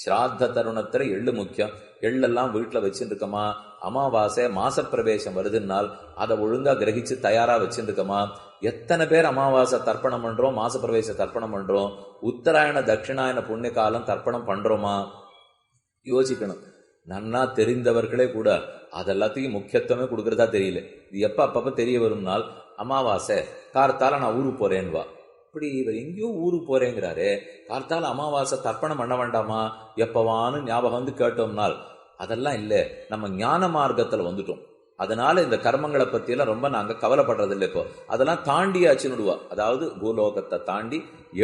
ஸ்ராத்த தருணத்துல எள்ளு முக்கியம். எள்ளெல்லாம் வீட்டில் வச்சுருக்கோமா அமாவாசை மாசப்பிரவேசம் வருதுன்னால் அதை ஒழுங்காக கிரகிச்சு தயாராக வச்சுருக்கோமா எத்தனை பேர் அமாவாசை தர்ப்பணம் பண்ணுறோம் மாசப்பிரவேச தர்ப்பணம் பண்ணுறோம் உத்தராயண தட்சிணாயன புண்ணிய காலம் தர்ப்பணம் பண்ணுறோமா யோசிக்கணும். நன்னா தெரிந்தவர்களே கூட அதெல்லாத்தையும் முக்கியத்துவமே கொடுக்குறதா தெரியல. இது எப்போ அப்பப்போ தெரிய வரும்னால் அமாவாசை கார்த்தால நான் ஊருக்கு போகிறேன்வா அப்படி இவர் எங்கேயோ ஊருக்கு போறேங்கிறாரு. கார்த்தால அமாவாசை தர்ப்பணம் பண்ண வேண்டாமா? எப்பவான்னு ஞாபகம் வந்து கேட்டோம்னால் அதெல்லாம் இல்லை. நம்ம ஞான மார்க்கத்தில் வந்துட்டோம். அதனால இந்த கர்மங்களை பற்றியெல்லாம் ரொம்ப நாங்கள் கவலைப்படுறது இல்லை இப்போ. அதெல்லாம் தாண்டியாச்சுன்னு விடுவா அதாவது பூலோகத்தை தாண்டி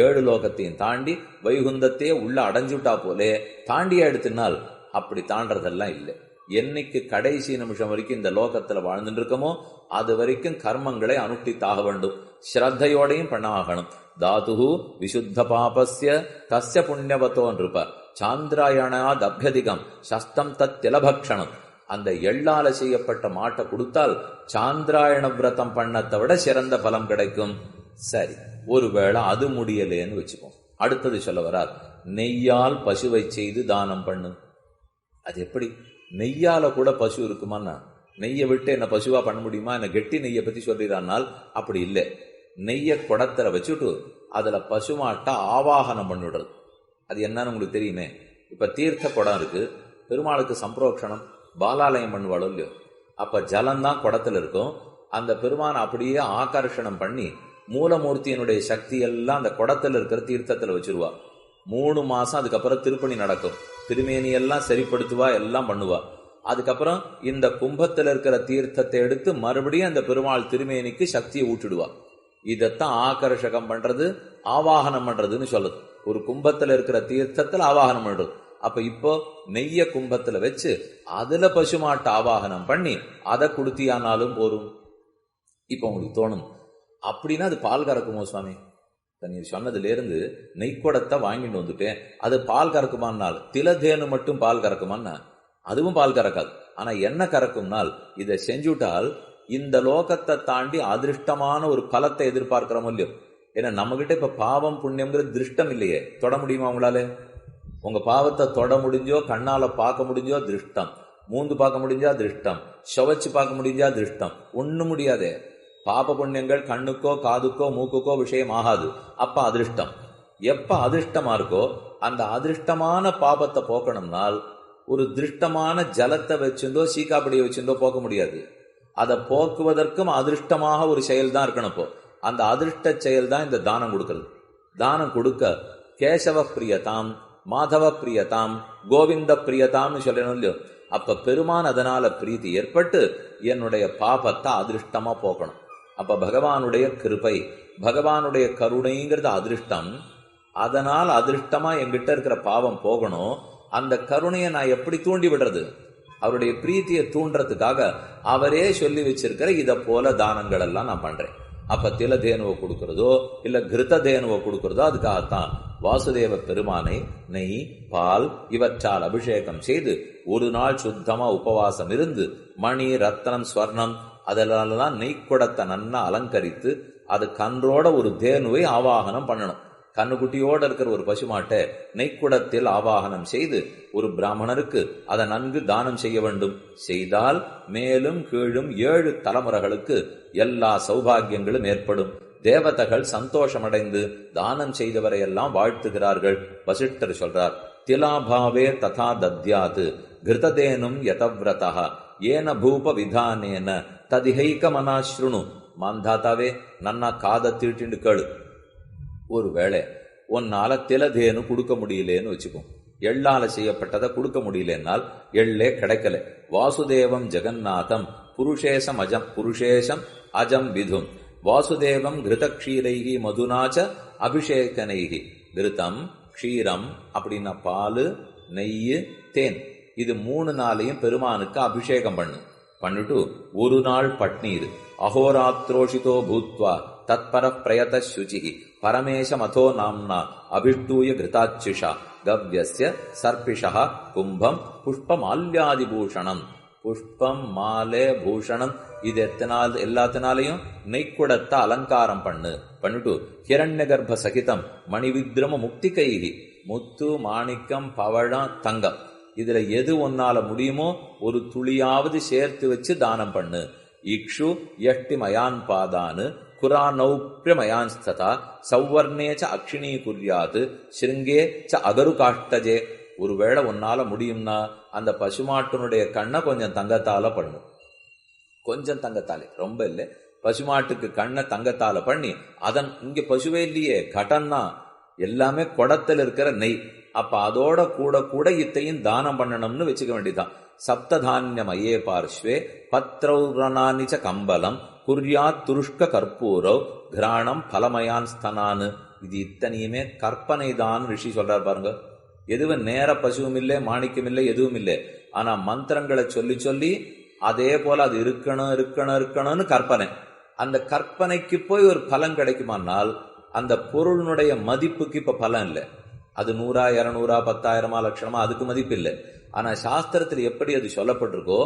ஏழு லோகத்தையும் தாண்டி வைகுந்தத்தையே உள்ள அடைஞ்சுட்டா போலே தாண்டியா எடுத்தினால் அப்படி தாண்டறதெல்லாம் இல்லை. என்னைக்கு கடைசி நிமிஷம் வரைக்கும் இந்த லோகத்தில் வாழ்ந்துட்டு இருக்கோமோ அது வரைக்கும் கர்மங்களை அனுஷ்டித்தாக வேண்டும். ஸ்ரத்தையோடையும் பண்ணாகணும். தாது விசுத்த பாபஸ்ய தஸ்ய புண்ணியவத்தோ நிருப்ப சாந்திராயணாத் அபியதிகம் சஸ்தம் தத் திலபக்ஷணம். அந்த எள்ளால செய்யப்பட்ட மாட்டை கொடுத்தால் சாந்திராயண விரதம் பண்ணத்தை விட சிறந்த பலம் கிடைக்கும். சரி ஒருவேளை அது முடியலேன்னு வச்சுப்போம். அடுத்தது சொல்ல வரார் நெய்யால் பசுவை செய்து தானம் பண்ணு. அது எப்படி? நெய்யால கூட பசு இருக்குமான்னா நெய்யை விட்டு என்ன பசுவா பண்ண முடியுமா? என்ன கெட்டி நெய்யை பத்தி சொல்லிடுறானால் அப்படி இல்லை. நெய்ய குடத்தில் வச்சுட்டு அதில் பசுமாட்டை ஆவாகனம் பண்ணிவிடுறது. அது என்னன்னு உங்களுக்கு தெரியுமே. இப்போ தீர்த்த குடம் இருக்கு. பெருமாளுக்கு சம்பரோக்ஷணம். பாலாலயம் பண்ணுவாளோ இல்லையோ. அப்போ ஜலம்தான் குடத்தில் இருக்கும். அந்த பெருமானை அப்படியே ஆகர்ஷணம் பண்ணி மூலமூர்த்தியினுடைய சக்தி எல்லாம் அந்த குடத்தில் இருக்கிற தீர்த்தத்தில் வச்சிருவா. மூணு மாதம் அதுக்கப்புறம் திருப்பணி நடக்கும். திருமேனியெல்லாம் சரிப்படுத்துவா எல்லாம் பண்ணுவா. அதுக்கப்புறம் இந்த கும்பத்தில் இருக்கிற தீர்த்தத்தை எடுத்து மறுபடியும் அந்த பெருமாள் திருமேனிக்கு சக்தியை ஊட்டிடுவா. இதைத்தான் ஆகர்ஷகம் பண்றது ஆவாகனம் பண்றதுன்னு சொல்லுது. ஒரு கும்பத்துல இருக்கிற தீர்த்தத்தில் ஆவாகனம் பண்றது. அப்ப இப்போ நெய்ய கும்பத்துல வச்சு அதுல பசுமாட்டை ஆவாகனம் பண்ணி அதை குடுத்தியானாலும் போரும் இப்ப உங்களுக்கு தோணும். அப்படின்னா அது பால் கறக்குமோ சுவாமி? நீ சொன்னதுல இருந்து நெய்க்குடத்தை வாங்கிட்டு வந்துட்டேன். அது பால் கறக்குமானால் திலதேனு மட்டும் பால் கறக்குமான்னா அதுவும் பால் கறக்காது. ஆனா என்ன கறக்கும்னால் இதை செஞ்சுட்டால் இந்த லோகத்தை தாண்டி அதிருஷ்டமான ஒரு பலத்தை எதிர்பார்க்கிறோம் இல்லையோ ஏன்னா நம்ம கிட்ட இப்ப பாவம் புண்ணியம்ங்கிறது திருஷ்டம் இல்லையே. தொட முடியுமா உங்களால? உங்க பாவத்தை தொட முடிஞ்சோ கண்ணால பார்க்க முடிஞ்சோ திருஷ்டம். மூந்து பார்க்க முடிஞ்சா திருஷ்டம். சுவைச்சு பார்க்க முடிஞ்சா திருஷ்டம். ஒண்ணும் முடியாதே. பாப புண்ணியங்கள் கண்ணுக்கோ காதுக்கோ மூக்குக்கோ விஷயம் ஆகாது. அப்ப அதிருஷ்டம். எப்ப அதிர்ஷ்டமா இருக்கோ அந்த அதிர்ஷ்டமான பாபத்தை போக்கணும்னால் ஒரு திருஷ்டமான ஜலத்தை வச்சிருந்தோ சீக்காப்படியை வச்சிருந்தோ போக்க முடியாது. அதை போக்குவதற்கும் அதிர்ஷ்டமாக ஒரு செயல் தான் இருக்கணும் இப்போ. அந்த அதிர்ஷ்ட செயல் தான் இந்த தானம் கொடுக்கறது. தானம் கொடுக்க கேசவ பிரியதாம் மாதவ பிரியதாம் கோவிந்த பிரியதாம்னு சொல்லணும் இல்லையோ? அப்ப பெருமான் அதனால பிரீத்தி ஏற்பட்டு என்னுடைய பாபத்தை அதிர்ஷ்டமா போக்கணும். அப்ப பகவானுடைய கிருபை பகவானுடைய கருணைங்கிறது அதிர்ஷ்டம். அதனால் அதிர்ஷ்டமா என்கிட்ட இருக்கிற பாவம் போகணும். அந்த கருணையை நான் எப்படி தூண்டி விடுறது? அவருடைய பிரீத்தியை தூண்டுறதுக்காக அவரே சொல்லி வச்சிருக்கிற இதை போல தானங்கள் எல்லாம் நான் பண்றேன். அப்ப தில தேனுவை கொடுக்கறதோ இல்ல கிருத்த தேனுவை கொடுக்கறதோ அதுக்காகத்தான் வாசுதேவ பெருமானை நெய் பால் இவற்றால் அபிஷேகம் செய்து ஒரு நாள் சுத்தமா உபவாசம் இருந்து மணி ரத்தனம் ஸ்வர்ணம் அதனாலதான் நெய்க்குடத்தை நன்னா அலங்கரித்து அது கன்றோட ஒரு தேனுவை ஆவாகனம் பண்ணணும். கண்ணுக்குட்டியோட இருக்கிற ஒரு பசுமாட்டை நெய்க்குடத்தில் ஆவாகனம் செய்து ஒரு பிராமணருக்கு அதை நன்கு தானம் செய்ய வேண்டும். செய்தால் மேலும் கீழும் ஏழு தலைமுறைகளுக்கு எல்லா சௌபாகியங்களும் ஏற்படும். தேவதைகள் சந்தோஷமடைந்து தானம் செய்தவரையெல்லாம் வாழ்த்துகிறார்கள். வசிஷ்டர் சொல்றார் திலாபாவே ததா தத்யாது கிருததேனும் யதவிரதா ஏன பூப விதானேன ததிகைக்க மனாஸ்ருணு மாந்தாத்தாவே நன்னா காதை தீட்டிண்டு கேளு. ஒருவேளை உன்னால திலதேனு கொடுக்க முடியலேன்னு வச்சுக்கோ. எள்ளால செய்யப்பட்டதை கொடுக்க முடியலன்னால் எள்ளே கிடைக்கல. வாசுதேவம் ஜெகநாதம் புருஷேசம் அஜம் புருஷேஷம் அஜம் விதும். வாசுதேவம் கிருதக்ஷீரைகி மதுனாச்ச அபிஷேகனைகி. கிருதம் க்ஷீரம் அப்படின்னா பாலு நெய் தேன். இது மூணு நாளையும் பெருமானுக்கு அபிஷேகம் பண்ணு. பண்ணிட்டு ஒரு நாள் பட்னீர் அகோராத்ரோஷிதோ பூத்வா தத்பர பிரயத சுச்சி பரமேசமதோ நாம்னா அபிஷ்டூய கிருதாச்சுஷா கவ்யஸ்ய சர்பிஷா கும்பம் புஷ்பமால்யாதிபூஷணம் புஷ்பம் மாலை பூஷணம் இது எத்தனால் எல்லாத்தினாலையும் நெய்க்குடத்தை அலங்காரம் பண்ணு பண்ணிட்டு ஹிரண்ய கர்ப்ப சகிதம் மணிவிக்ரம முக்தி கைகி முத்து மாணிக்கம் பவழம் தங்கம் இதுல எது ஒன்னால முடியுமோ ஒரு துளியாவது சேர்த்து வச்சு தானம் பண்ணு இக்ஷு யஷ்டி மயான் பாதானு குரானௌப்பியமயான்ஸ்ததா சௌவர்ணே ச அக்ஷிணீ குர்யாது ஸ்ருங்கே ச அகரு காஷ்டஜே. ஒருவேளை உன்னால முடியும்னா அந்த பசுமாட்டினுடைய கண்ணை கொஞ்சம் தங்கத்தால பண்ணு. கொஞ்சம் தங்கத்தாலே ரொம்ப இல்லை. பசுமாட்டுக்கு கண்ணை தங்கத்தால பண்ணி அதன் இங்க பசுவே இல்லையே கடன்னா எல்லாமே குடத்துல இருக்கிற நெய். அப்ப அதோட கூட கூட இத்தையும் தானம் பண்ணணும்னு வச்சுக்க வேண்டியதுதான். சப்ததானியமயே பார்ஷ்வே பத்ரௌரணானிச்ச கம்பலம் குர்யாத் துருஷ்க கற்பூரோ கிராணம் பலமயான் ஸ்தனானு இது இத்தனையுமே கற்பனை தான் ரிஷி சொல்றார் பாருங்க. எதுவும் நேர பசுவும் இல்லை மாணிக்கம் இல்லை எதுவும் இல்லை ஆனா மந்திரங்களை சொல்லி சொல்லி அதே போல அது இருக்கணும் இருக்கணும் இருக்கணும்னு கற்பனை. அந்த கற்பனைக்கு போய் ஒரு பலன் கிடைக்குமானால் அந்த பொருளினுடைய மதிப்புக்கு இப்ப பலன் இல்லை. அது நூறா இரநூறா பத்தாயிரமா லட்சணமா அதுக்கு மதிப்பு இல்லை ஆனா சாஸ்திரத்தில் எப்படி அது சொல்லப்பட்டிருக்கோ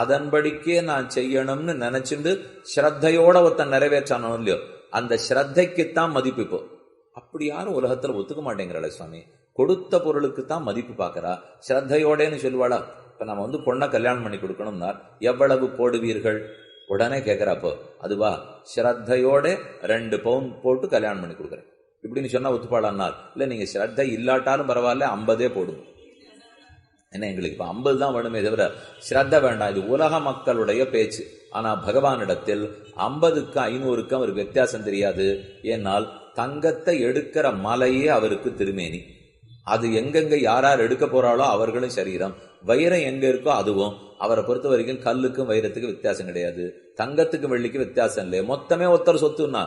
அதன்படிக்கே நான் செய்யணும்னு நினைச்சுண்டு ஸ்ரத்தையோட ஒருத்தன் நிறைவேற்றானோ இல்லையோ அந்த ஸ்ரத்தைக்குத்தான் மதிப்பு இப்போ. அப்படி யாரும் உலகத்துல ஒத்துக்க மாட்டேங்கிறாளே சுவாமி. கொடுத்த பொருளுக்கு தான் மதிப்பு பார்க்கறா. ஸ்ரத்தையோடேன்னு சொல்லுவாளா இப்ப நம்ம வந்து பொண்ணை கல்யாணம் பண்ணி கொடுக்கணும்னா எவ்வளவு போடுவீர்கள்? உடனே கேட்கிறாப்போ அதுவா ஸ்ரத்தையோட ரெண்டு பவுன் போட்டு கல்யாணம் பண்ணி கொடுக்குறேன். இப்படின்னு சொன்னா ஒத்துப்பாளான்னார். இல்ல நீங்க ஸ்ரத்தை இல்லாட்டாலும் பரவாயில்ல ஐம்பதே போடுங்க. என்ன எங்களுக்கு? இப்ப ஐம்பது தான் வேணுமே தவிர ஸ்ரத்த வேண்டாம். இது உலக மக்களுடைய பேச்சு. ஆனா பகவானிடத்தில் ஐம்பதுக்கு ஐநூறுக்கு அவருக்கு வித்தியாசம் தெரியாது. ஏன்னால் தங்கத்தை எடுக்கிற மலையே அவருக்கு திருமேனி. அது எங்கெங்க யார் யார் எடுக்க போறாளோ அவர்களும் சரீரம். வைரம் எங்க இருக்கோ அதுவும். அவரை பொறுத்த வரைக்கும் கல்லுக்கும் வைரத்துக்கு வித்தியாசம் கிடையாது. தங்கத்துக்கு வெள்ளிக்கு வித்தியாசம் இல்லை மொத்தமே ஒருத்தர் சொத்துன்னா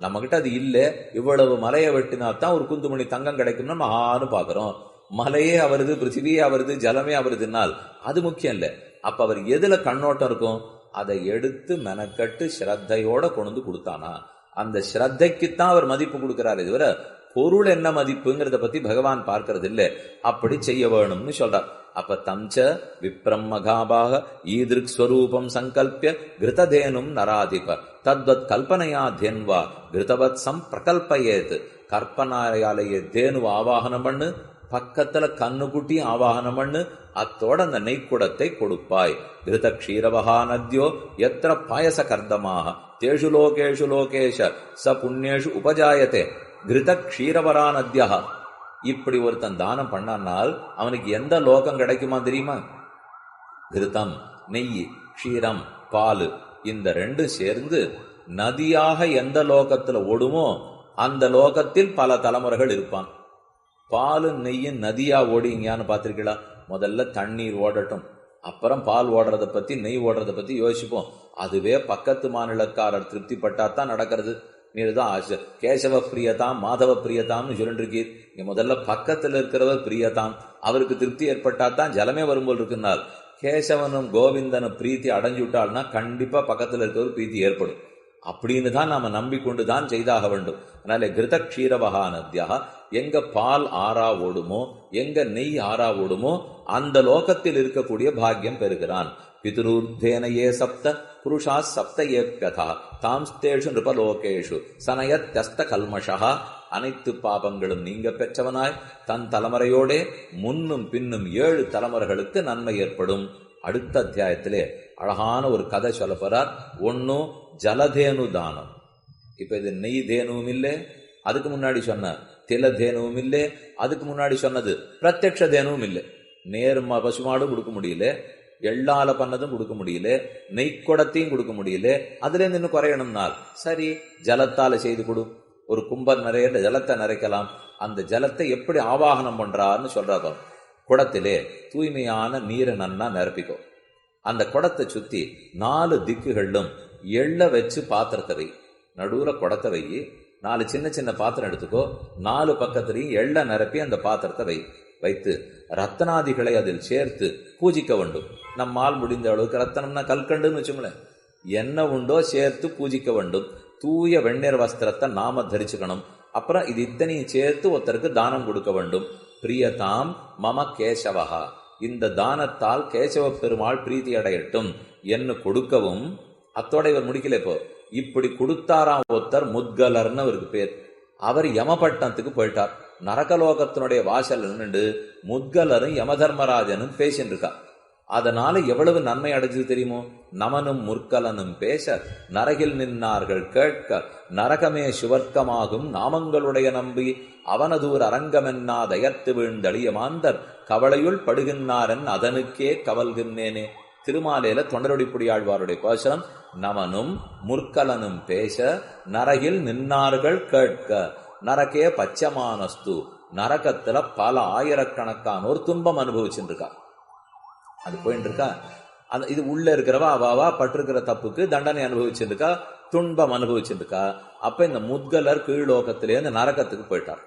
நம்ம கிட்ட அது இல்லை. இவ்வளவு மலையை வெட்டினா தான் ஒரு குந்துமணி தங்கம் கிடைக்கும்னு நம்ம ஆறு பாக்குறோம் மலையே அவருது பிருத்திவியே அவருது ஜலமே அவருதுனால் அது முக்கியம் இல்லை. அப்ப அவர் எதுல கண்ணோட்டம் இருக்கும்? அதை எடுத்து மெனக்கட்டு ஸ்ரத்தையோட கொண்டு வந்து கொடுத்தானா? அந்த ஸ்ரத்தைக்குத்தான் அவர் மதிப்பு கொடுக்கிறாரு. தவிர பொருள் என்ன மதிப்புங்கிறத பத்தி பகவான் பார்க்கறது இல்லை. அப்படி செய்ய வேணும்னு சொல்றார். அப்ப தம்ச விப்ரம் மகாபாக ஈதிருக் ஸ்வரூபம் சங்கல்பிய கிருததேனும் நராதிப. தத்வத் கல்பனையா தேன்வா கிருதவத் சம் பிரகல்பயேத் கற்பனாயாலேயே தேனு ஆவாகனம் பண்ணு. பக்கத்துல கண்ணுக்குட்டி ஆவாகனம் பண்ணு. அத்தோட அந்த நெய்க்குடத்தை கொடுப்பாய். கிருத க்ஷீரவகா நத்யோ எத்திர பாயச கர்தமாக தேஷு லோகேஷு லோகேஷ ச புண்ணியேஷு உபஜாயத்தே கிருத க்ஷீரவரா நத்யா இப்படி ஒருத்தன் தானம் பண்ணானால் அவனுக்கு எந்த லோகம் கிடைக்குமா தெரியுமா? கிருதம் நெய் க்ஷீரம் பால் இந்த ரெண்டும் சேர்ந்து நதியாக எந்த லோகத்துல ஓடுமோ அந்த லோகத்தில் பல தலைமுறைகள் இருப்பான். பாலும் நெய்யும் நதியா ஓடிங்கயான்னு பார்த்துருக்கீங்களா? முதல்ல தண்ணீர் ஓடட்டும். அப்புறம் பால் ஓடுறத பத்தி நெய் ஓடுறத பத்தி யோசிப்போம். அதுவே பக்கத்து மாநிலக்காரர் திருப்தி தான் நடக்கிறது. நீதான் ஆசை கேசவ பிரியதாம் மாதவ பிரியதாம்னு சொல்லிட்டு இருக்கீர் நீ முதல்ல பக்கத்தில் இருக்கிறவர் பிரியதாம். அவருக்கு திருப்தி ஏற்பட்டா தான் ஜலமே வரும்போல் இருக்குனால் கேசவனும் கோவிந்தனும் பிரீத்தி அடைஞ்சு விட்டாள்னா கண்டிப்பா பக்கத்தில் இருக்கிறவர் பிரீத்தி ஏற்படும். அப்படின்னு தான் நாம நம்பிக்கொண்டு தான் செய்தாக வேண்டும். அதனால கிருத க்ஷீரவகா நத்யா எங்க பால் ஆறா ஓடுமோ எங்க நெய் ஆறா ஓடுமோ அந்த லோகத்தில் இருக்கக்கூடிய பாக்கியம் பெறுகிறான். பிதுருத்தேனையே ஏ சப்த புருஷா சப்த ஏப்யதா தாம்ஸ்தேஷு நிருபலோகேஷு சனயத்தஸ்த கல்மஷா அனைத்து பாபங்களும் நீங்க பெற்றவனாய் தன் தலைமுறையோடே முன்னும் பின்னும் ஏழு தலைமுறைகளுக்கு நன்மை ஏற்படும். அடுத்த அத்தியாயத்திலே அழகான ஒரு கதை சொல்ல போறார். ஒன்னும் ஜலதேனு தானம். இப்ப இது நெய் தேனுவும் இல்லை அதுக்கு முன்னாடி சொன்ன தில தேனுவும் இல்லை அதுக்கு முன்னாடி சொன்னது பிரத்யக்ஷ தேனுவும் இல்லை. நேர் பசுமாடும் கொடுக்க முடியல எள்ளால பண்ணதும் கொடுக்க முடியல நெய்க்குடத்தையும் கொடுக்க முடியல அதுல இன்னும் குறையணும்னால் சரி ஜலத்தால செய்து கொடு. ஒரு கும்பர் நிறைய ஜலத்தை நிறைக்கலாம். அந்த ஜலத்தை எப்படி ஆவாகனம் பண்றாருன்னு சொல்றாங்க குடத்திலே தூய்மையான நீரை நன்னா நிரப்பிக்கோ. அந்த குடத்தை சுற்றி நாலு திக்குகளிலும் எள்ள வச்சு பாத்திரத்தை வை. நடுவில் குடத்தை வை. நாலு சின்ன சின்ன பாத்திரம் எடுத்துக்கோ. நாலு பக்கத்திலையும் எள்ள நிரப்பி அந்த பாத்திரத்தை வை. வைத்து ரத்தனாதிகளை அதில் சேர்த்து பூஜிக்க வேண்டும். நம்மால் முடிந்த அளவுக்கு ரத்தனம்னா கல்கண்டுன்னு வச்சுங்களேன் என்ன உண்டோ சேர்த்து பூஜிக்க வேண்டும். தூய வெண்ணீர் வஸ்திரத்தை நாம தரிச்சுக்கணும். அப்புறம் இது இத்தனையும் சேர்த்து ஒருத்தருக்கு தானம் கொடுக்க வேண்டும். பிரியதாம் மம கேசவஹா. இந்த தானத்தால் கேசவ பெருமாள் பிரீத்தி அடையட்டும் என்று கொடுக்கவும் அத்தோட இவர் முடிக்கல இப்போ. இப்படி கொடுத்தாராம் ஒருத்தர் முத்கலர்னு அவருக்கு பேர். அவர் யமபட்டணத்துக்கு போயிட்டார். நரகலோகத்தினுடைய வாசல் நின்று முத்கலரும் யமதர்மராஜனும் பேசின்னு இருக்கா அதனால எவ்வளவு நன்மை அடைஞ்சது தெரியுமோ? நமனும் முற்கலனும் பேச நரகில் நின்னார்கள் கேட்க நரகமே சுவர்க்கமாகும் நாமங்களுடைய நம்பி அவனதூர் அரங்கமென்னா தயர்த்து வீழ்ந்தளிய மாந்தர் கவலையுள் படுகின்றாரன் அதனுக்கே கவல்கின்றேனே. திருமாலையில தொண்டரொடிப்புடி ஆழ்வாருடைய பாசனம் நமனும் முற்கலனும் பேச நரகில் நின்னார்கள் கேட்க நரகே பச்சமானஸ்து நரகத்துல பல ஆயிரக்கணக்கானோர் துன்பம் அனுபவிச்சுருக்கா அது போயிட்டு இருக்கா அந்த இது உள்ள இருக்கிறவா அவாவா பட்டிருக்கிற தப்புக்கு தண்டனை அனுபவிச்சிருக்கா துன்பம் அனுபவிச்சிருக்கா அப்ப இந்த முத்கலர் கீழ்லோகத்திலே நரகத்துக்கு போயிட்டார்.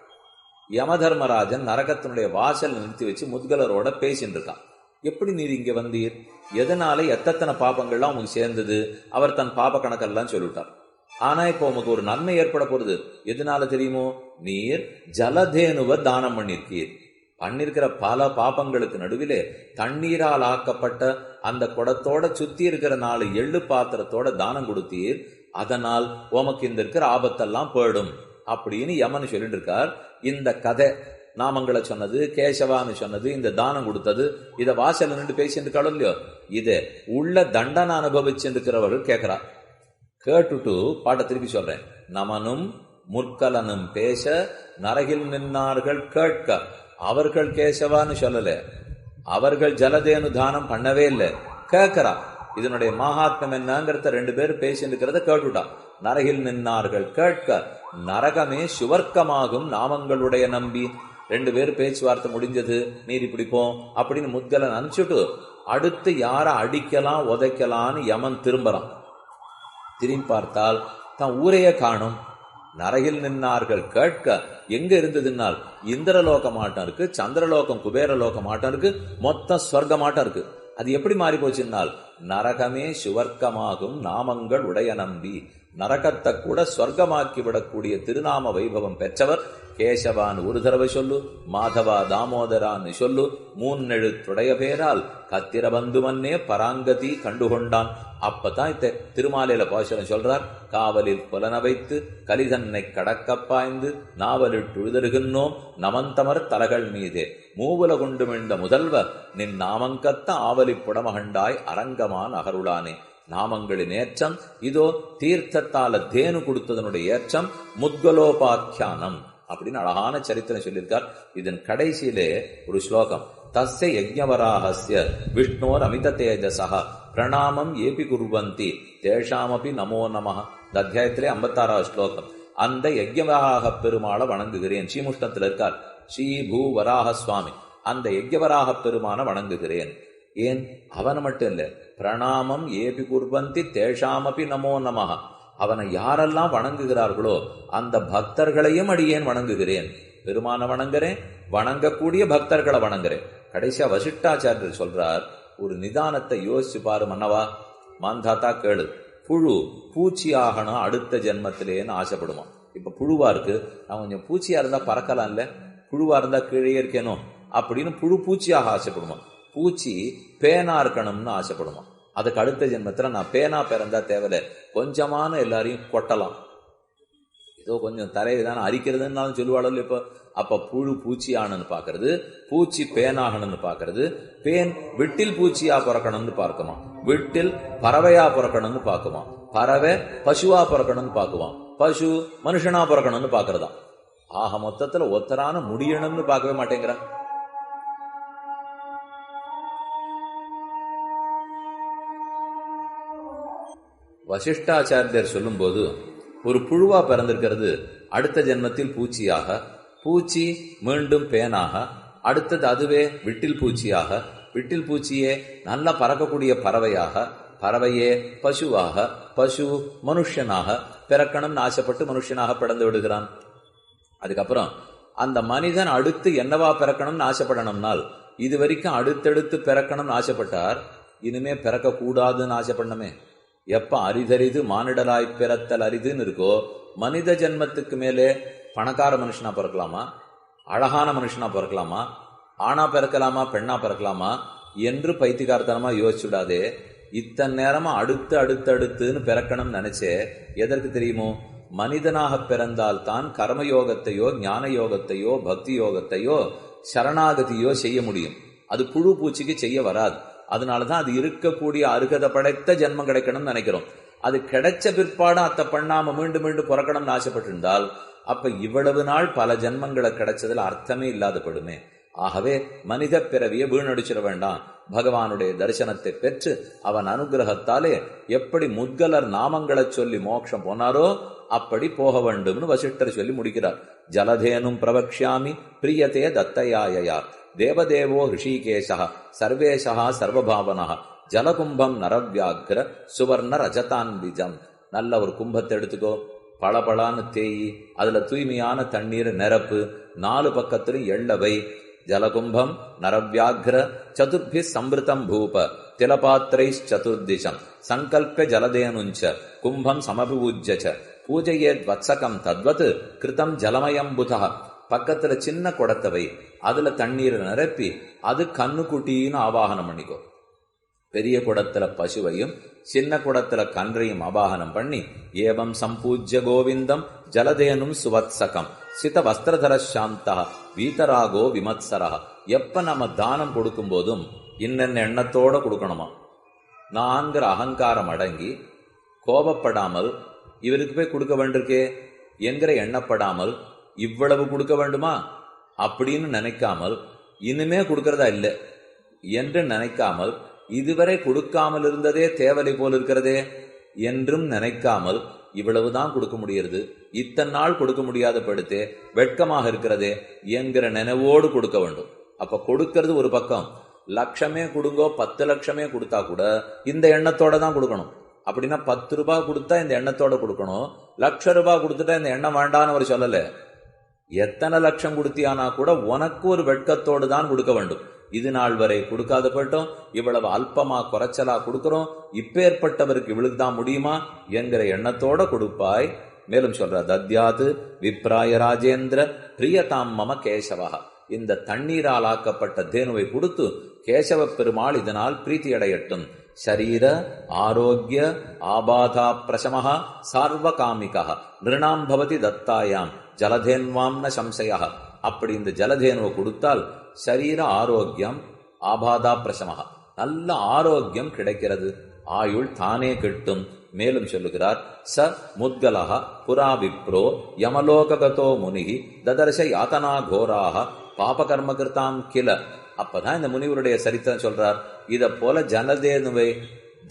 யமதர்மராஜன் நரகத்தினுடைய வாசல் நிறுத்தி வச்சு முத்கலரோட பேசிட்டு இருக்கான் எப்படி நீர் இங்க வந்தீர்? எதனால எத்தனை பாபங்கள்லாம் உங்களுக்கு சேர்ந்தது? அவர் தன் பாப கணக்கெல்லாம் சொல்லிட்டார் ஆனா இப்போ உமக்கு ஒரு நன்மை ஏற்பட போறது எதனால தெரியுமோ? நீர் ஜலதேனுவ தானம் பண்ணிருக்கீர் பண்ணிருக்கிற பல பாபங்களுக்கு நடுவிலே தண்ணீரால் ஆக்கப்பட்ட அந்த குடத்தோட சுத்தி இருக்கிற நாலு எள்ளு பாத்திரத்தோட தானம் கொடுத்தீர் அதனால் உமக்கு இந்த இருக்கிற ஆபத்தெல்லாம் போயிடும் அப்படின்னு யமன் சொல்லிட்டு இருக்கார் இந்த கதை நாமங்களை சொன்னது கேசவான்னு சொன்னது இந்த தானம் கொடுத்தது இதை வாசல் நின்று பேசிட்டு இல்லையோ? இது உள்ள தண்டனை அனுபவிச்சிருக்கிறவர்கள் கேட்கிறா கேட்டுட்டு பாட்டை திருப்பி சொல்றேன். நமனும் முற்கலனும் பேச நரகில் நின்னார்கள் கேட்க. அவர்கள் கேசவான்னு சொல்லல. அவர்கள் ஜலதேனு தானம் பண்ணவே இல்லை. கேட்கிறா இதனுடைய மகாத்மம் என்னங்கிறத ரெண்டு பேரும் பேசிட்டு இருக்கிறத கேட்டுட்டா. நரகில் நின்னார்கள். கேட்க நரகமே சுவர்க்கமாகும் நாமங்களுடைய நம்பி. ரெண்டு பேரும் பேச்சுவார்த்தை முடிஞ்சது. நீர் பிடிப்போம் அப்படின்னு முத்கலன் நினச்சிட்டு அடுத்து யார அடிக்கலாம் உதைக்கலான்னு யமன் திரும்புறான். திரும்பி பார்த்தால் தான் ஊரையே காணும். நரகில் நின்னார்கள். கேட்க எங்க இருந்ததுனால் இந்திரலோக மாட்டம் இருக்கு சந்திரலோகம் குபேரலோக மாட்டம் இருக்கு மொத்தம் ஸ்வர்க்க மாட்டம் இருக்கு. அது எப்படி மாறி போச்சுன்னால் நரகமே சுவர்க்கமாகும் நாமங்கள் உடைய நம்பி. நரகத்தை கூட சொர்க்கமாக்கி விடக்கூடிய திருநாம வைபவம் பெற்றவர் கேசவான் ஒரு தடவை சொல்லு மாதவா தாமோதரான்னு சொல்லு மூன்னெழுத்துடைய பேரால் கத்திர பந்துமன்னே பராங்கதி கண்டுகொண்டான். அப்பதான் இத்த திருமாலையில பாசனம் சொல்றார் காவலில் புலன வைத்து கலிதன்னை கடக்க பாய்ந்து நாவலிட்டுழுதருகின்றோம் நமந்தமர் தலகள் மீதே. மூவுல கொண்டு மிழ்ந்த முதல்வர் நின் நாமங்கத்த ஆவலி புடமகண்டாய் அரங்கமான் அகருளானே. நாமங்களின் ஏற்றம் இதோ தீர்த்தத்தால தேனு கொடுத்ததனுடைய ஏற்றம் முத்கலோபாக்கியானம் அப்படின்னு அழகான சரித்திரம் சொல்லியிருக்கார். இதன் கடைசியிலே ஒரு ஸ்லோகம் தஸ்ய யஜ்ஞவராகஸ்ய விஷ்ணோர் அமித தேஜசா பிரணாமம் ஏபி குருவந்தி தேஷாமபி நமோ நம இந்த அத்தியாயத்திலே ஐம்பத்தாறாவது ஸ்லோகம் அந்த யஜ்யவராக பெருமாளை வணங்குகிறேன். ஸ்ரீமுஷ்ணத்தில் இருக்கார் ஸ்ரீ பூ வராக சுவாமி அந்த யஜ்யவராக பெருமான வணங்குகிறேன். ஏன்? அவனை மட்டும் இல்லை. பிரணாமம் ஏபி குர்வந்தி தேஷாமபி நமோ நமஹ. அவனை யாரெல்லாம் வணங்குகிறார்களோ அந்த பக்தர்களையும் அடியேன் வணங்குகிறேன்? பெருமான வணங்குறேன் வணங்கக்கூடிய பக்தர்களை வணங்குறேன். கடைசியா வசிஷ்டாச்சாரியர் சொல்றார் ஒரு நிதானத்தை யோசிச்சு பாரு மன்னவா. மாந்தாத்தா கேளு. புழு பூச்சி ஆகணும் அடுத்த ஜென்மத்திலேன்னு ஆசைப்படுவான். இப்ப புழுவா இருக்கு. நான் கொஞ்சம் பூச்சியா இருந்தா பறக்கலாம் இல்ல புழுவா இருந்தா கீழே இருக்கணும் அப்படின்னு புழு பூச்சியாக ஆசைப்படுவான். பூச்சி பேனா இருக்கணும்னு ஆசைப்படுமா அதுக்கு அடுத்த ஜென்மத்துல நான் பேனா பிறந்தா தேவையில்ல. கொஞ்சமான எல்லாரையும் கொட்டலாம். ஏதோ கொஞ்சம் தரையை தானே அரிக்கிறதுனாலும் சொல்லுவாள் இப்போ. அப்ப புழு பூச்சி ஆனன்னு பாக்குறது பூச்சி பேனாகணும்னு பாக்குறது பேன் விட்டில் பூச்சியா பிறக்கணும்னு பார்க்குமா விட்டில் பறவையா பிறக்கணும்னு பார்க்குமா பறவை பசுவா பிறக்கணும்னு பார்க்குவான் பசு மனுஷனா பிறக்கணும்னு பாக்குறதா ஆக மொத்தத்துல ஒத்தரான முடியணும்னு பார்க்கவே மாட்டேங்கிறான். வசிஷ்டாச்சாரியர் சொல்லும்போது ஒரு புழுவா பிறந்திருக்கிறது அடுத்த ஜென்மத்தில் பூச்சியாக பூச்சி மீண்டும் பேனாக அடுத்தது அதுவே விட்டில் பூச்சியாக விட்டில் பூச்சியே நல்லா பறக்கக்கூடிய பறவையாக பறவையே பசுவாக பசு மனுஷனாக பிறக்கணும்னு ஆசைப்பட்டு மனுஷனாக பிறந்து விடுகிறான். அதுக்கப்புறம் அந்த மனிதன் அடுத்து என்னவா பிறக்கணும்னு ஆசைப்படணும்னால் இது வரைக்கும் அடுத்தடுத்து பிறக்கணும்னு ஆசைப்பட்டார் இனிமே பிறக்க கூடாதுன்னு ஆசைப்படணுமே. எப்ப அரிதரிது மானிடராய் பிறத்தல் அரிதுன்னு இருக்கோ மனித ஜென்மத்துக்கு மேலே பணக்கார மனுஷனா பிறக்கலாமா? அழகான மனுஷனா பிறக்கலாமா? ஆணா பிறக்கலாமா பெண்ணா பிறக்கலாமா? என்று பைத்தியகாரத்தனமா யோசிச்சுடாதே. இத்தனை நேரமா அடுத்து அடுத்து அடுத்துன்னு பிறக்கணும்னு நினைச்சே எதற்கு தெரியுமோ? மனிதனாக பிறந்தால் தான் கர்மயோகத்தையோ ஞான யோகத்தையோ பக்தி யோகத்தையோ சரணாகதியோ செய்ய முடியும். அது புழு பூச்சிக்கு செய்ய வராது. அதனாலதான் அது இருக்கக்கூடிய அருகதை படைத்த ஜென்மம் கிடைக்கணும்னு நினைக்கிறோம். அது கிடைச்ச பிற்பாடு அத்தை பண்ணாம மீண்டும் மீண்டும் பிறக்கணும்னு ஆசைப்பட்டிருந்தால் அப்ப இவ்வளவு நாள் பல ஜென்மங்களை கிடைச்சதுல அர்த்தமே இல்லாதப்படுமே ஆகவே மனித பிறவியை வீணடிச்சிட வேண்டாம். பகவானுடைய தரிசனத்தை பெற்று அவன் அனுகிரகத்தாலே எப்படி முத்கலர் நாமங்களை சொல்லி மோட்சம் போனாரோ அப்படி போக வேண்டும்னு வசிஷ்டர் சொல்லி முடிக்கிறார். ஜலதேனும் பிரவக்ஷாமி பிரியதே தத்தையாயா தேவதேவோ ரிஷிகேஷா சர்வேஷா சர்வபாவனா ஜலகும்பம் நரவியாகிர சுவர்ண ரஜதான்விஜம் நல்ல ஒரு கும்பத்தை எடுத்துக்கோ. பளபளான்னு தேயி அதுல தூய்மையான தண்ணீர் நிரப்பு நாலு பக்கத்திலும் எள்ளவை. ஜலகும்பம் நரவியாகிர சதுர்பி சம்பிருத்தம் பூப திலபாத்திரை சதுர்திசம் சங்கல்ப ஜலதேனுஞ்ச கும்பம் சமபிபூஜ்ய பூஜையே வத்சகம் தத்வத் கிருதம் ஜலமயம் புதா பக்கத்துல சின்ன குடத்தவை. அதில் தண்ணீரை நிரப்பி அது கண்ணுக்குட்டின்னு ஆவாகனம் பண்ணிக்கோ. பெரிய குடத்துல பசுவையும் சின்ன குடத்துல கன்றையும் அபாகனம் பண்ணி ஏவம் சம்பூஜ்ய கோவிந்தம் ஜலதேனும் சுவத்சகம் சித வஸ்திரதர சாந்தா வீதராகோ விமத்சரா. எப்ப நம்ம தானம் கொடுக்கும் போதும் இன்னென்ன எண்ணத்தோட கொடுக்கணுமா? நான்கிற அகங்காரம் அடங்கி கோபப்படாமல் இவருக்கு போய் கொடுக்க வேண்டியிருக்கே என்கிற எண்ணப்படாமல் இவ்வளவு கொடுக்க வேண்டுமா? அப்படின்னு நினைக்காமல் இனிமே கொடுக்கறதா இல்லை என்று நினைக்காமல் இதுவரை கொடுக்காமல் இருந்ததே தேவலை போல் இருக்கிறதே என்றும் நினைக்காமல் இவ்வளவுதான் கொடுக்க முடியறது. இத்தனை நாள் கொடுக்க முடியாத படுத்தே வெட்கமாக இருக்கிறதே என்கிற நினைவோடு கொடுக்க வேண்டும். அப்ப கொடுக்கறது ஒரு பக்கம். லட்சமே கொடுங்கோ பத்து லட்சமே கொடுத்தா கூட இந்த எண்ணத்தோட தான் கொடுக்கணும். அப்படின்னா பத்து ரூபாய் கொடுத்தா இந்த எண்ணத்தோட கொடுக்கணும். லட்ச ரூபாய் கொடுத்துட்டா இந்த எண்ணம் வேண்டான்னு அவர் சொல்லலை. எத்தனை லட்சம் கொடுத்தியானா கூட உனக்கு ஒரு வெட்கத்தோடு தான் கொடுக்க வேண்டும். இது நாள் வரை கொடுக்காத போயிட்டோம். இவ்வளவு அல்பமா குறைச்சலா கொடுக்கிறோம். இப்பேற்பட்டவருக்கு இவளுக்கு தான் முடியுமா என்கிற எண்ணத்தோட கொடுப்பாய். மேலும் சொல்ற தத்யாது விப்ராய ராஜேந்திர பிரியதாம் மம கேசவா. இந்த தண்ணீரால் ஆக்கப்பட்ட தேனுவை கொடுத்து கேசவ பெருமாள் இதனால் பிரீத்தி அடையட்டும் சரீர ஆரோக்கிய ஆபாதா பிரசமஹா சார்வகாமிகா நிருணாம் பவதி தத்தாயாம். ஜலதேன்வாம் ந சம்சயா அப்படி இந்த ஜலதேனுவை கொடுத்தால் சரீர ஆரோக்கியம் ஆபாதா பிரசமஹா நல்ல ஆரோக்கியம் கிடைக்கிறது. ஆயுள் தானே கிட்டும். மேலும் சொல்லுகிறார் ச முத்கலா புரா விப்ரோ யமலோககதோ முனிகி ததர்ஷ யாத்தனா கோராக பாபகர்ம கிருத்தாம் கில அப்பதான் இந்த முனிவருடைய சரித்திரம் சொல்றார். இத போல ஜலதேனுவை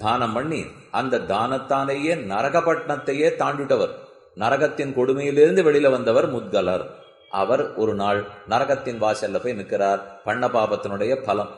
தானம் பண்ணி அந்த தானத்தாலேயே நரகப்பட்டினத்தையே தாண்டிட்டவர். நரகத்தின் கொடுமையிலிருந்து வெளியில வந்தவர் முத்கலர். அவர் ஒரு நாள் நரகத்தின் வாசல்ல போய் நிற்கிறார். பண்ண பாபத்தினுடைய பலம்.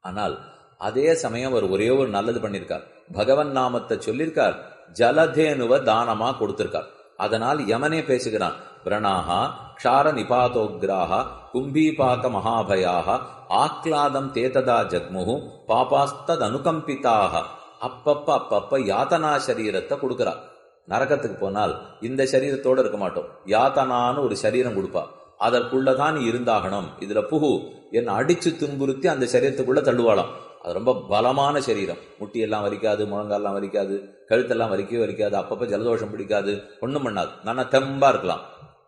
ஆனால் அதே சமயம் அவர் ஒரே ஒரு நல்லது பண்ணியிருக்கார். பகவன் நாமத்தை சொல்லியிருக்கார். ஜலதேனுவ தானமா கொடுத்திருக்கார். அதனால் யமனே பேசுகிறான். பிரணாகா க்ஷார நிபாதோக்ராக கும்பீபாக மகாபயாக ஆக்லாதம் தேததா ஜக்முகு பாபாஸ்தத் அனுகம்பிதாக அப்பப்ப அப்பப்ப யாத்தனா சரீரத்தை கொடுக்கிறார். நரக்கத்துக்கு போனால் இந்த சரீரத்தோடு இருக்க மாட்டோம். யாத்தனான்னு ஒரு சரீரம் கொடுப்பா. அதற்குள்ளதான் நீ இருந்தாகணும். இதுல புகு. என்னை அடிச்சு துன்புறுத்தி அந்த சரீரத்துக்குள்ள தள்ளுவாளாம். அது ரொம்ப பலமான சரீரம். முட்டியெல்லாம் வலிக்காது முழங்கால்லாம் வலிக்காது கழுத்தெல்லாம் வலிக்கவே வலிக்காது அப்பப்போ ஜலதோஷம் பிடிக்காது ஒன்றும் பண்ணாது. நல்லா தெம்பா இருக்கலாம்.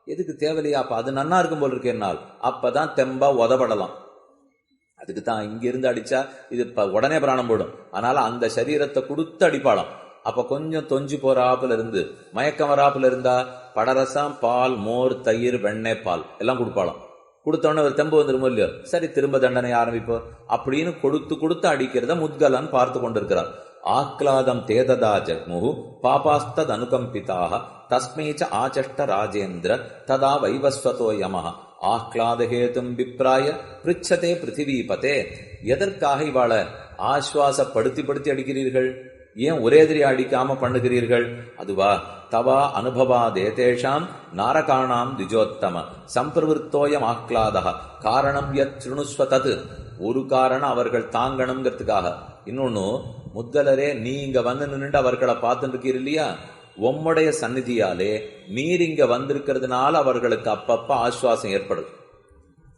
எதுக்கு தேவையில்லையா? அப்போ அது நன்னா இருக்கும் போல் அப்போ அப்பதான் தெம்பா உதப்படலாம் அதுக்கு தான் இங்கிருந்து அடிச்சா இது இப்போ உடனே பிராணம் போடும் அதனால அந்த சரீரத்தை கொடுத்து அடிப்பாளாம். அப்ப கொஞ்சம் தொஞ்சு போறாப்புல இருந்து மயக்கம் வராப்புல இருந்தா படரசம் பால் மோர் தயிர் வெண்ணெய் பால் எல்லாம் கொடுப்பாளாம். கொடுத்தோடனே ஒரு தெம்பு வந்துருமோ இல்லையோ? சரி திரும்ப தண்டனை ஆரம்பிப்போம். அப்படின்னு கொடுத்து கொடுத்து அடிக்கிறத முத்கலன் பார்த்து கொண்டிருக்கிறார். ஆக்லாதம் தேததா ஜக்முகு பாபாஸ்தத் அனுகம்பிதாக தஸ்மேச்ச ஆச்சஷ்ட ராஜேந்திர ததா வைவஸ்வதோ யமஹ. ஆக்லாதஹேதும் பிப்ராய பிரிச்சதே பிருத்திவீபதே. எதற்காக இவாளை ஆஸ்வாசப்படுத்தி படுத்தி அடிக்கிறீர்கள்? ஏன் ஒரே எதிரி அடிக்காம பண்ணுகிறீர்கள்? அதுவா தவா அனுபவா தேதேஷாம் நாரகாணாம் திஜோத்தம சம்பிரவருத்தோயம் ஆக்லாதா காரணம் யத் திருணுஸ்வ தது. ஒரு காரணம் அவர்கள் தாங்கணுங்கிறதுக்காக இன்னொன்னு முத்தலரே நீ இங்க வந்து நின்று அவர்களை பார்த்துட்டு இருக்கீர் இல்லையா உம்முடைய சந்நிதியாலே நீர் இங்க வந்திருக்கிறதுனால அவர்களுக்கு அப்பப்ப ஆசுவாசம் ஏற்படுது.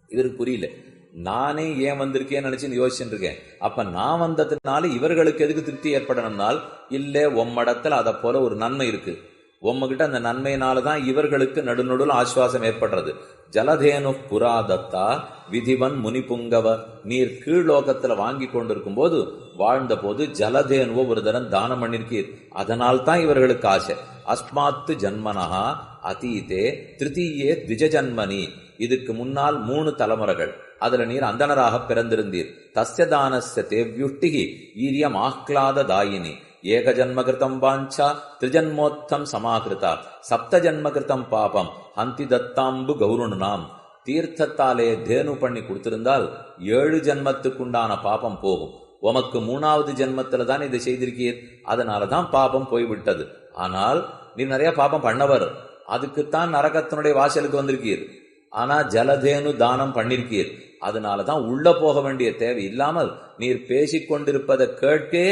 இவருக்கு புரியல. நானே ஏன் வந்திருக்கேன்னு நினைச்சு யோசிச்சுட்டு இருக்கேன் அப்ப நான் வந்ததுனால இவர்களுக்கு எதுக்கு திருப்தி ஏற்படணும்னால் இல்ல உம்மடத்துல அதை போல ஒரு நன்மை இருக்கு. உம்மகிட்ட அந்த நன்மையினாலதான் இவர்களுக்கு நடுநடுவில் ஆசுவாசம் ஏற்படுறது. ஜலதேனு புரா தத்தா விதிவன் முனிபுங்கவ. நீர் கீழ்லோகத்துல வாங்கி கொண்டிருக்கும் போது வாழ்ந்த போது ஜலதேனுவோ ஒரு தரம் தானம் பண்ணிருக்கீர். அதனால் தான் இவர்களுக்கு ஆசை. அஸ்மாத்து ஜன்மனஹா அதீதே திருத்தீயே த்விஜ ஜன்மனி இதுக்கு முன்னால் மூணு தலைமுறைகள். அதுல நீர் அந்தனராக பிறந்திருந்தீர். தஸ்யதானஸ்ய தேவ்யுஷ்டிகி ஈரியம் ஆஹ்லாத தாயினி. ஏக ஜன்மகிருத்தம் வாஞ்சா திரிஜன்மோத்தம் சமாகிருதா சப்த ஜன்மகிருத்தம் பாபம் ஹந்தி தத்தாம்பு கௌருணாம் தீர்த்தத்தாலே தேனு பண்ணி கொடுத்திருந்தால் ஏழு ஜென்மத்துக்குண்டான பாபம் போகும். உமக்கு மூணாவது ஜென்மத்தில் தான் இதை செய்திருக்கீர். அதனாலதான் பாபம் போய்விட்டது. ஆனால் நீ நிறைய பாபம் பண்ணவர். அதுக்குத்தான் நரகத்தினுடைய வாசலுக்கு வந்திருக்கீர். ஆனா ஜலதேனு தானம் பண்ணிருக்கீர். அதனாலதான் உள்ள போக வேண்டிய தேவை இல்லாமல் நீர் பேசிக் கொண்டிருப்பதை கேட்டே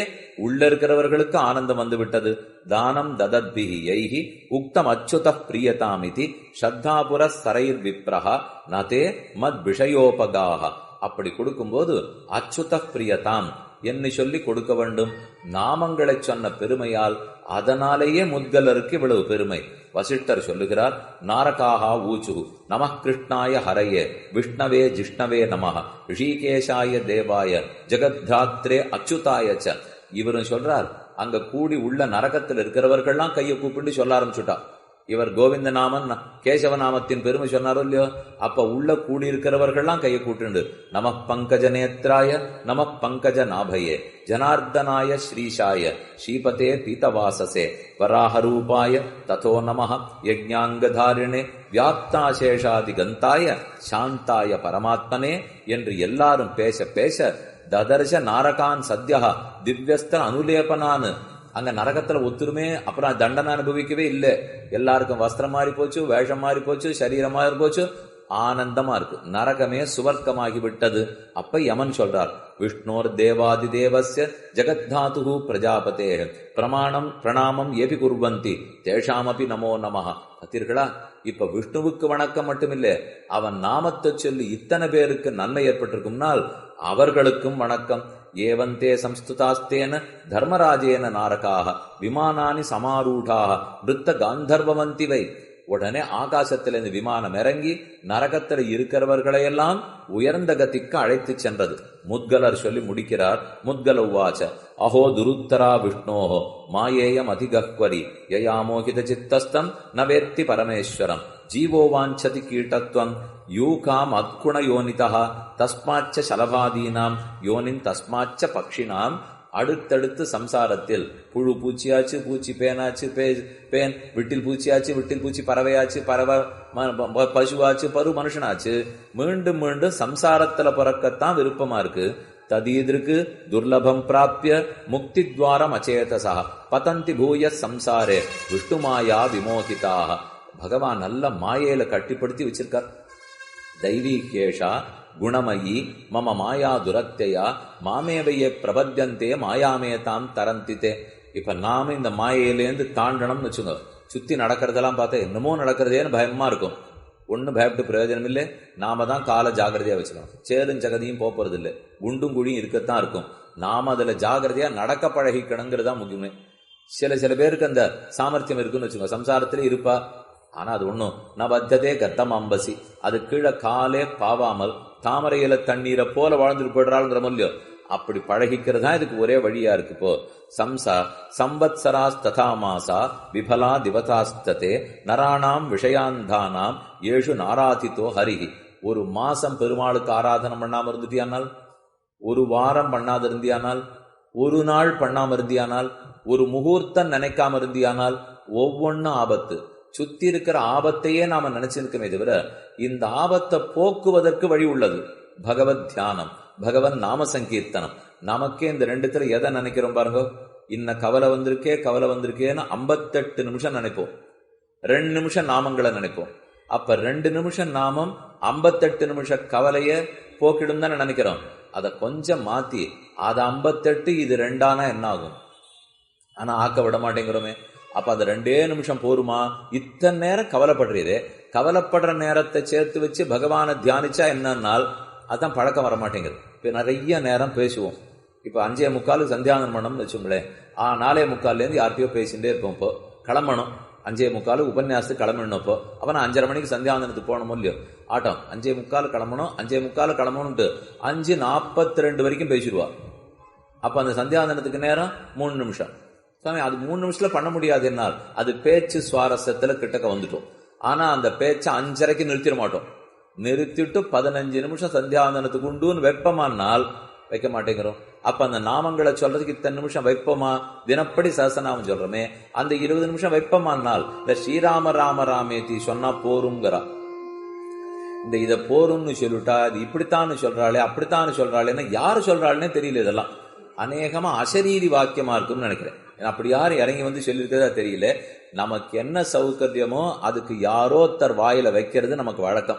உள்ள இருக்கிறவர்களுக்கு ஆனந்தம் வந்துவிட்டது தானம் ததத்பிஹி எய்கி உக்தம் அச்சுத பிரியதாமிதி ஸ்ரத்தாபுர சரைர் விப்ரஹா நதே மத் விஷயோபகாக அப்படி கொடுக்கும்போது அச்சுத பிரியதாம் என்று சொல்லி கொடுக்க வேண்டும். நாமங்களை சொன்ன பெருமையால் அதனாலேயே முத்கலருக்கு இவ்வளவு பெருமை. வசிஷ்டர் சொல்லுகிறார் நாரகாஹா ஊச்சு நம கிருஷ்ணாய ஹரையே விஷ்ணவே ஜிஷ்ணவே நம ரிஷிகேஷாய தேவாய ஜெகத்ராத்ரே அச்சுதாய ச. இவரும் சொல்றார் அங்க கூடி உள்ள நரகத்தில் இருக்கிறவர்கள்லாம் கையை கூப்பிட்டு சொல்ல ஆரம்பிச்சுட்டா. இவர் கோவிந்த நாமன் கேசவ நாமத்தின் பெருமை சொன்னாரோ இல்லையோ? அப்ப உள்ள கூடியிருக்கிறவர்கள்லாம் கையை கூட்டுண்டு. நம பங்கஜ நேத்ராய நம பங்கஜ நாபயே. ஜனார்தனாய ஸ்ரீஷாய ஸ்ரீபதே பீதவாசசே வராஹரூபாய ததோ நம யஜ்ஞாங்கதாரிணே வியாப்தாசேஷாதி கந்தாய சாந்தாய பரமாத்மனே என்று எல்லாரும் பேச பேச ததர்ஷ நாரகான் சத்யா திவ்யஸ்த அனுலேபனான் அங்க நரகத்துல ஒத்துருமே அப்புறம் தண்டனை அனுபவிக்கவே இல்லை. எல்லாருக்கும் வஸ்திரம் மாறி போச்சு வேஷம் மாறி போச்சு சரீரம் மாறி போச்சு ஆனந்தமா இருக்கு. நரகமே சுவர்க்கமாகி விட்டது. அப்ப யமன் சொல்றார் விஷ்ணோர் தேவாதி தேவஸ்ய ஜெகத்தாது பிரஜாபதே பிரமாணம் பிரணாமம் ஏபி குர்வந்தி தேஷாமபி நமோ நமஹ. பார்த்தீர்களா இப்ப விஷ்ணுவுக்கு வணக்கம் மட்டுமில்லை அவன் நாமத்தை சொல்லி இத்தனை பேருக்கு நன்மை ஏற்பட்டிருக்கும்னால் அவர்களுக்கும் வணக்கம். ஏவந்தே சம்ஸ்துதாஸ்தேன தர்மராஜேன நாரகாக விமானானி சமாரூடாக விருத்த காந்தர்வமந்திவை. உடனே ஆகாசத்திலிருந்து விமானம் இறங்கி நரகத்தில் இருக்கிறவர்களையெல்லாம் உயர்ந்த கதிக்கு அழைத்து சென்றது. முத்கலர் சொல்லி முடிக்கிறார் முத்கல உவாச்ச அஹோ துருத்தரா விஷ்ணோஹோ மாயேயம் அதிகக்வரி யயாமோகித சித்தஸ்தம் நவேத்தி பரமேஸ்வரம் ஜீவோ வாஞ்சதி கீட்டத்வம் யூகாம் அத்குண யோனிதா தஸ்மாச்ச சலபாதீனாம் யோனின் தஸ்மாச்ச பக்ஷினாம் அடுத்தடுத்து சம்சாரத்தில் புழு பூச்சியாச்சு பூச்சி பேனாச்சு பே பேன் விட்டில் பூச்சியாச்சு விட்டில் பூச்சி பறவையாச்சு பறவை பசுவாச்சு பரு மனுஷனாச்சு. மீண்டும் மீண்டும் சம்சாரத்துல பிறக்கத்தான் விருப்பமா இருக்கு. ததீதிருக்கு துர்லபம் பிராப்பிய முக்தி துவாரம் அச்சேதசா. பதந்தி பூய சம்சாரே விஷ்ணுமாயா விமோகிதாக பகவான் நல்ல மாயையில கட்டிப்படுத்தி வச்சிருக்கார். தெய்வீகேஷா குணமயி மம மாயா துரத்தையா? மாமேவையே பிரபத்தியந்தே மாயாமே தாம் தரந்தித்தே. இப்ப நாம இந்த மாயையிலேருந்து தாண்டணும்னு வச்சுங்க சுத்தி நடக்கிறதெல்லாம் பார்த்தா என்னமோ நடக்கிறதேன்னு பயமா இருக்கும். ஒன்றும் பயப்பட்டு பிரயோஜனம் இல்லை நாம தான் காலை ஜாகிரதையா வச்சுக்கணும். சேரும் ஜகதியும் போறது இல்லை குண்டும் குழியும் இருக்கத்தான் இருக்கும். நாம அதுல ஜாகிரதையா நடக்க பழகிக்கணுங்கிறது தான் முக்கியமே. சில சில பேருக்கு அந்த சாமர்த்தியம் இருக்குன்னு வச்சுக்கோங்க சம்சாரத்திலே இருப்பா. ஆனா அது ஒன்றும் நான் பத்ததே கத்தம் அம்பசி அது கீழே காலே பாவாமல். தாமரை இல தண்ணீரை போல வாழ்ந்துட்டு போயிடுறாளுங்கிற மொழியோ அப்படி பழகிக்கிறதா இதுக்கு ஒரே வழியா இருக்கு இப்போ சம்சா சம்பத்சராஸ் ததா மாசா விபலா திவதாஸ்ததே நராணாம் விஷயாந்தானாம் ஏழு நாராதித்தோ ஹரிஹி. ஒரு மாசம் பெருமாளுக்கு ஆராதனம் பண்ணாம இருந்துட்டியானால்? ஒரு வாரம் பண்ணாத இருந்தியானால்? ஒரு நாள் பண்ணாம இருந்தியானால்? ஒரு முகூர்த்தம் நினைக்காம இருந்தியானால்? ஒவ்வொன்னும் ஆபத்து. சுத்தி இருக்கிற ஆபத்தையே நாம நினைச்சிருக்கமே தவிர இந்த ஆபத்தை போக்குவதற்கு வழி உள்ளது. பகவத் தியானம் பகவன் நாம சங்கீர்த்தனம். நமக்கே இந்த ரெண்டுத்துல எதை நினைக்கிறோம் பாருங்க? இன்ன கவலை வந்திருக்கே கவலை வந்திருக்கேன்னு ஐம்பத்தெட்டு நிமிஷம் நினைப்போம். ரெண்டு நிமிஷம் நாமங்களை நினைப்போம். அப்ப ரெண்டு நிமிஷம் நாமம் ஐம்பத்தெட்டு நிமிஷம் கவலைய போக்கிடும் தானே நினைக்கிறோம். அதை கொஞ்சம் மாத்தி அது ஐம்பத்தெட்டு இது ரெண்டானா என்ன ஆகும் ஆனா ஆக்க விட மாட்டேங்கிறோமே. அப்ப அந்த ரெண்டே நிமிஷம் போருமா? இத்தனை நேரம் கவலைப்படுறீரே. கவலைப்படுற நேரத்தை சேர்த்து வச்சு பகவானை தியானிச்சா என்னன்னால் அதான் பழக்கம் வர மாட்டேங்குது இப்போ நிறைய நேரம் பேசுவோம். இப்போ அஞ்சே முக்கால் சந்தியானம் பண்ணணும்னு வச்சுங்களேன். ஆ நாலே முக்கால்லேருந்து யார்கிட்டயோ பேசிட்டே இருப்போம் இப்போ. கிளம்பணும். அஞ்சே முக்கால் உபன்யாசத்துக்கு கிளம்பினப்போ அப்போ. நான் அஞ்சரை மணிக்கு சந்தியாவந்தனத்துக்கு போகணுமோ இல்லையோ? ஆட்டம். அஞ்சே முக்கால் கிளம்பணும். அஞ்சே முக்கால் கிளம்பணும்ட்டு அஞ்சு நாற்பத்தி ரெண்டு வரைக்கும் பேசிடுவா. அப்போ அந்த சந்தியாந்தனத்துக்கு நேரம் மூணு நிமிஷம். சாமி அது மூணு நிமிஷத்துல பண்ண முடியாது என்னால். அது பேச்சு சுவாரஸ்யத்துல கிட்டக்க வந்துட்டோம். ஆனா அந்த பேச்சை அஞ்சரைக்கு நிறுத்திட மாட்டோம். நிறுத்திட்டு பதினஞ்சு நிமிஷம் சந்தியாவந்தனத்துக்கு உண்டுன்னு வைப்பமானால் வைக்க மாட்டேங்கிறோம். அப்ப அந்த நாமங்களை சொல்றதுக்கு இத்தனை நிமிஷம் வைப்போமா? தினப்படி சஹசநாமம் சொல்றோமே. அந்த இருபது நிமிஷம் வைப்பமானால் இந்த ஸ்ரீராம ராம ராமேதி சொன்னா போருங்கிறா இந்த இதை போரும்னு சொல்லிட்டா இது இப்படித்தான்னு சொல்றாளே அப்படித்தான்னு சொல்றாளேன்னு யாரு சொல்றாள்னே தெரியல இதெல்லாம். அநேகமா அசரீரி வாக்கியமா இருக்கும்னு நினைக்கிறேன். அப்படி யாரும் இறங்கி வந்து சொல்லியிருக்கதா தெரியல. நமக்கு என்ன சௌகரியமோ அதுக்கு யாரோ ஒருத்தர் வாயில வைக்கிறது நமக்கு வழக்கம்.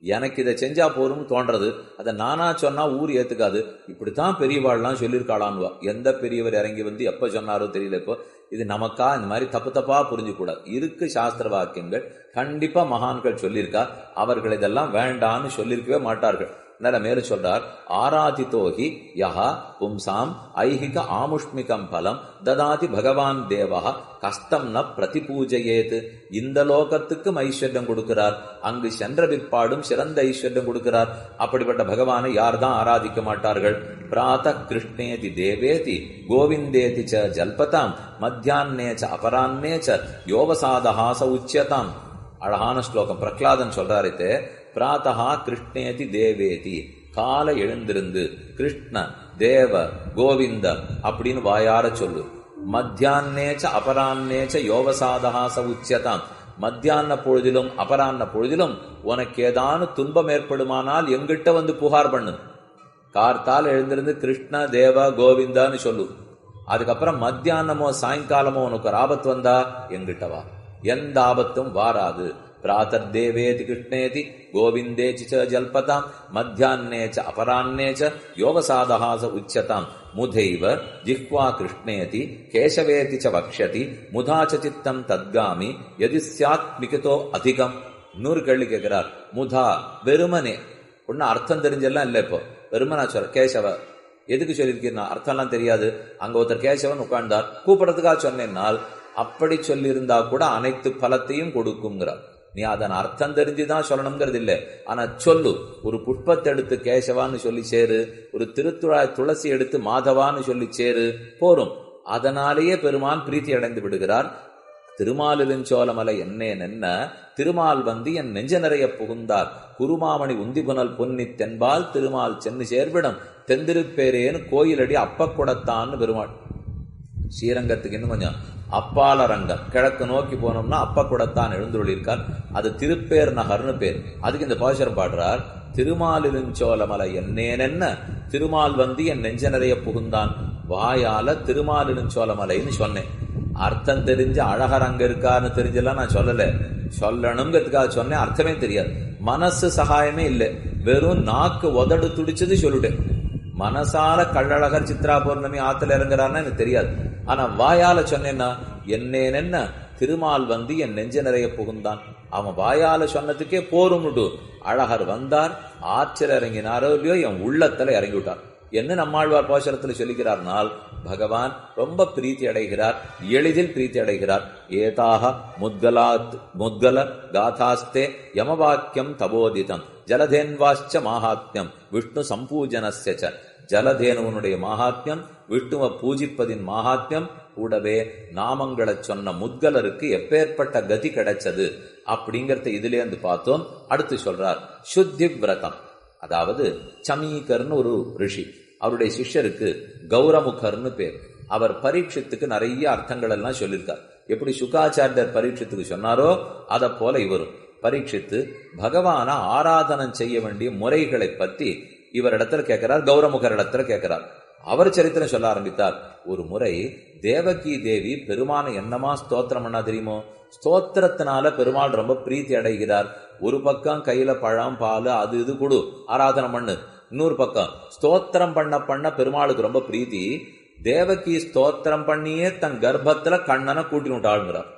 எனக்கு இதை செஞ்சா போரும்னு தோன்றது. அதை நானா சொன்னா ஊர் ஏத்துக்காது. இப்படித்தான் பெரியவாள்லாம் சொல்லியிருக்காளான்வா எந்த பெரியவர் இறங்கி வந்து எப்ப சொன்னாரோ தெரியல இப்போ. இது நமக்கா? இந்த மாதிரி தப்பு தப்பா புரிஞ்சுக்கூடாது. இருக்கு சாஸ்திர வாக்கியங்கள். கண்டிப்பா மகான்கள் சொல்லியிருக்கா. அவர்கள் இதெல்லாம் வேண்டான்னு சொல்லியிருக்கவே மாட்டார்கள். நட மேலும் சொல்றார் ஆராதித்தோஹி யஹா பும்சாம் ஐஹிக ஆமுஷ்மிகம் பலம் ததாதி பகவான் தேவா கஷ்டம் ந பிரதிபூஜையேத். இந்த லோகத்துக்கும் ஐஸ்வர்யம் கொடுக்கிறார். அங்கு சென்ற பிற்பாடும் சிறந்த ஐஸ்வர்யம் கொடுக்கிறார். அப்படிப்பட்ட பகவானை யார் தான் ஆராதிக்க மாட்டார்கள்? பிராத கிருஷ்ணேதி தேவேதி கோவிந்தேதி ச ஜல்பதாம் மத்தியான்னே ச அபரான்னே ச யோவசாதஹாச உச்சியதாம். அழகான ஸ்லோகம். பிரகலாதன் சொல்றாரு பிராத்தகா கிருஷ்ணேதி தேவேதி. காலை எழுந்திருந்து கிருஷ்ண தேவ கோவிந்த அப்படின்னு வாயார சொல்லு. மத்தியான்னேச்ச அபரான்னேச்ச யோகசாதகாச உச்சியதாம். மத்தியான பொழுதிலும் அபரான்ன பொழுதிலும் உனக்கு ஏதானு துன்பம் ஏற்படுமானால் எங்கிட்ட வந்து புகார் பண்ணு. கார்த்தால் எழுந்திருந்து கிருஷ்ண தேவ கோவிந்தான்னு சொல்லு. அதுக்கப்புறம் மத்தியானமோ சாயங்காலமோ உனக்கு ஒரு ஆபத்து வந்தா எங்கிட்ட வா. எந்த ஆபத்தும் வாராது. प्रातर्देवेति कृष्णेति गोविन्देचि च जल्पताम् मध्याह्ने च अपराह्ने च योगसाधः स उच्यताम् मुधैव जिह्वा कृष्णेति केशवेति च वक्ष्यति मुधा च चित्तम् तद्गामि यदि स्यात् मिकितो அதிகம் நூறு கேள்வி கேட்கிறார் முதா வெறுமனே ஒன்னும் அர்த்தம் தெரிஞ்செல்லாம் இல்லை இப்போ வெறுமனா சொல்ற கேசவ எதுக்கு சொல்லியிருக்கீங்க அர்த்தம்லாம் தெரியாது அங்க ஒருத்தர் கேசவன் உட்கார்ந்தார் கூப்பிடறதுக்காக சொன்னேன்னால் அப்படி சொல்லியிருந்தா கூட அனைத்து பலத்தையும் கொடுக்குங்கிறார் நீ அதன் அர்த்தம் தெரிஞ்சுதான் சொல்லணுங்கிறது இல்லை ஆனா சொல்லு ஒரு புஷ்பத்தை எடுத்து கேசவான்னு சொல்லி சேரு ஒரு திருத்துழாய் துளசி எடுத்து மாதவான்னு சொல்லி சேரு போரும். அதனாலேயே பெருமான் பிரீத்தி அடைந்து விடுகிறார். திருமாலிருஞ்சோலமலை என்னேன் என்ன திருமால் வந்து என் நெஞ்ச நிறைய புகுந்தார். குருமாமணி உந்திபுனல் பொன்னி தென்பால் திருமால் சென்னு சேர்விடம். தெந்திருப்பேரேன்னு கோயிலடி அப்ப அப்பக்குடத்தான்னு பெருமாள் ஸ்ரீரங்கத்துக்கு இன்னும் கொஞ்சம் அப்பாலரங்கம் கிழக்கு நோக்கி போனோம்னா அப்பக்குடத்தான் எழுந்துள்ளிருக்கார் அது திருப்பேர் நகர்னு பேர். அதுக்கு இந்த பாசுரம் பாடுறார் திருமாலிருஞ்சோலமலை என்னேனென்ன திருமால் வந்து என் நெஞ்ச நிறைய புகுந்தான். வாயால திருமாலிருஞ்சோலமலைன்னு சொன்னேன். அர்த்தம் தெரிஞ்சு அழகர் அங்க இருக்காருன்னு தெரிஞ்செல்லாம் நான் சொல்லல. சொல்லணுங்கிறதுக்காக சொன்னேன் அர்த்தமே தெரியாது. மனசு சகாயமே இல்லை. வெறும் நாக்கு உதடு துடிச்சது சொல்லிட்டேன். மனசால கள்ளழகர் சித்ரா பௌர்ணமி ஆத்துல இறங்குறாருன்னா எனக்கு தெரியாது. ஆனா வாயால சொன்னேன்னா என்னேன் என்ன திருமால் வந்து என் நெஞ்ச நிறைய புகுந்தான். அவன் வாயால சொன்னதுக்கே போரும்னுட்டு அழகர் வந்தார் ஆற்றில் இறங்கினாரோ இல்லையோ என் உள்ளத்துல இறங்கி விட்டார் என்ன நம்மாழ்வார் பாசரத்துல சொல்லுகிறார்னால் பகவான் ரொம்ப பிரீத்தி அடைகிறார் எளிதில் பிரீத்தி அடைகிறார். ஏதாக முத்கலாத் முத்கல காதாஸ்தே யமவாக்கியம் தபோதிதம் ஜலதேன்வாச்ச மாஹாத்யம் விஷ்ணு சம்பூஜனஸ்ய ஜலதேனுவனுடைய மகாத்மியம் விட்டும பூஜிப்பதின் மகாத்மியம் கூடவே நாமங்களை சொன்ன முத்கலருக்கு எப்பேற்பட்ட கதி கிடைச்சது அப்படிங்கறத இதுலேருந்து பார்த்தோம். அடுத்து சொல்றார் சுத்தி விரதம். அதாவது சமீகர்னு ஒரு ரிஷி அவருடைய சிஷ்யருக்கு கௌரமுகர்னு பேர். அவர் பரீட்சத்துக்கு நிறைய அர்த்தங்கள் எல்லாம் சொல்லியிருக்கார். எப்படி சுகாச்சாரியர் பரீட்சத்துக்கு சொன்னாரோ அதை போல இவரும். பரீட்சித்து பகவான ஆராதனம் செய்ய வேண்டிய முறைகளை பற்றி இவர் இடத்துல கேட்கிறார் கௌரமுகர் இடத்துல கேட்கிறார். அவர் சரித்திரம் சொல்ல ஆரம்பித்தார் ஒரு முறை தேவகி தேவி பெருமான என்னமா ஸ்தோத்திரம் பண்ணா தெரியுமோ? ஸ்தோத்திரத்தினால பெருமாள் ரொம்ப பிரீத்தி அடைகிறார். ஒரு பக்கம் கையில பழம் பால் அது இது கொடு ஆராதனை பண்ணு. இன்னொரு பக்கம் ஸ்தோத்திரம் பண்ண பண்ண பெருமாளுக்கு ரொம்ப பிரீத்தி தேவகி ஸ்தோத்திரம் பண்ணியே தன் கர்ப்பத்துல கண்ணனை கூட்டினுட்டாளுங்கிறார்